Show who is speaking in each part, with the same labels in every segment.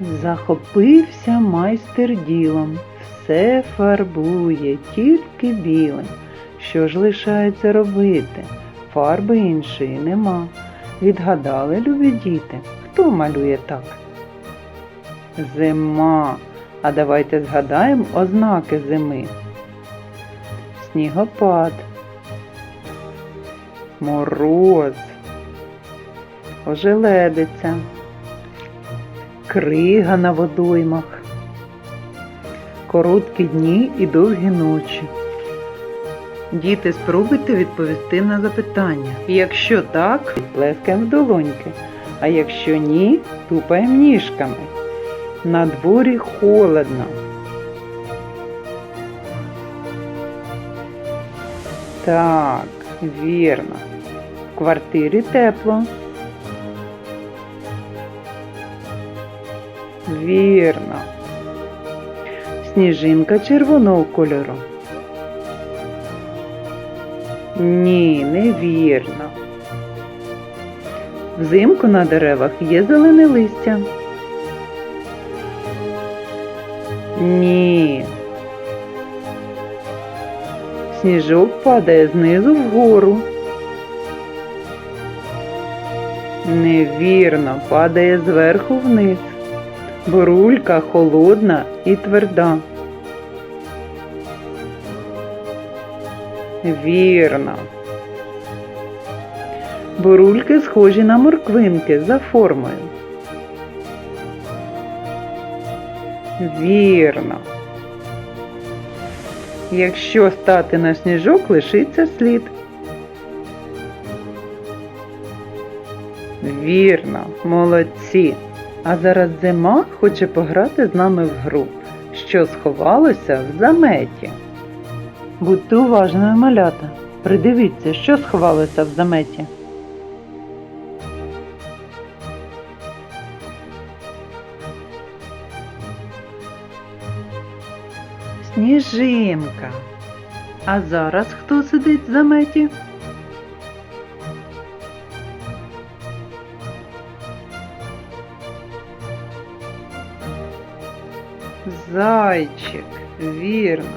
Speaker 1: Захопився майстер ділом, все фарбує, тільки білим. Що ж лишається робити? Фарби іншої нема. Відгадали, любі діти, хто малює так? Зима. А давайте згадаємо ознаки зими. Снігопад, мороз, ожеледиця, крига на водоймах, короткі дні і довгі ночі. Діти, спробуйте відповісти на запитання. Якщо так, плескаємо в долоньки, а якщо ні, тупаємо ніжками. На дворі холодно. Так, вірно. В квартирі тепло. Вірно. Сніжинка червоного кольору. Ні, невірно. Взимку на деревах є зелене листя. Ні. Сніжок падає знизу вгору. Невірно, падає зверху вниз. Бурулька холодна і тверда. Вірно. Бурульки схожі на морквинки за формою. Вірно. Якщо стати на сніжок, лишиться слід. Вірно, молодці. А зараз зима хоче пограти з нами в гру, що сховалося в заметі. Будьте уважними, малята. Придивіться, що сховалося в заметі. Сніжинка. А зараз хто сидить в заметі? Зайчик, вірно.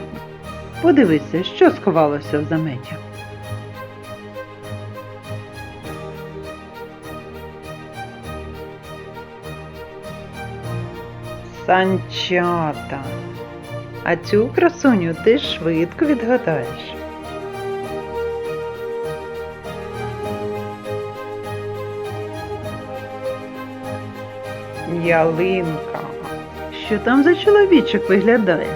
Speaker 1: Подивися, що сховалося в заметі. Санчата. А цю красуню ти швидко відгадаєш. Ялинка. Що там за чоловічок виглядає?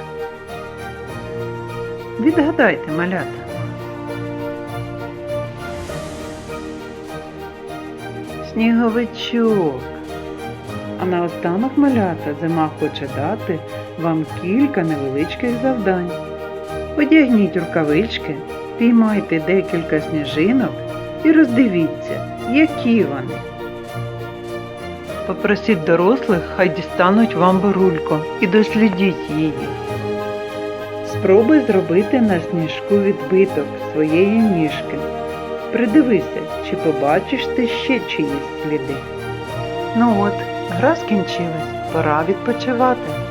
Speaker 1: Відгадайте, малята. Сніговичок. А наостанок малята зима хоче дати вам кілька невеличких завдань. Одягніть рукавички, піймайте декілька сніжинок і роздивіться, які вони. Попросіть дорослих, хай дістануть вам бурульку і дослідіть її. Спробуй зробити на сніжку відбиток своєї ніжки. Придивися, чи побачиш ти ще чиїсь сліди. Ну от, гра скінчилась, пора відпочивати.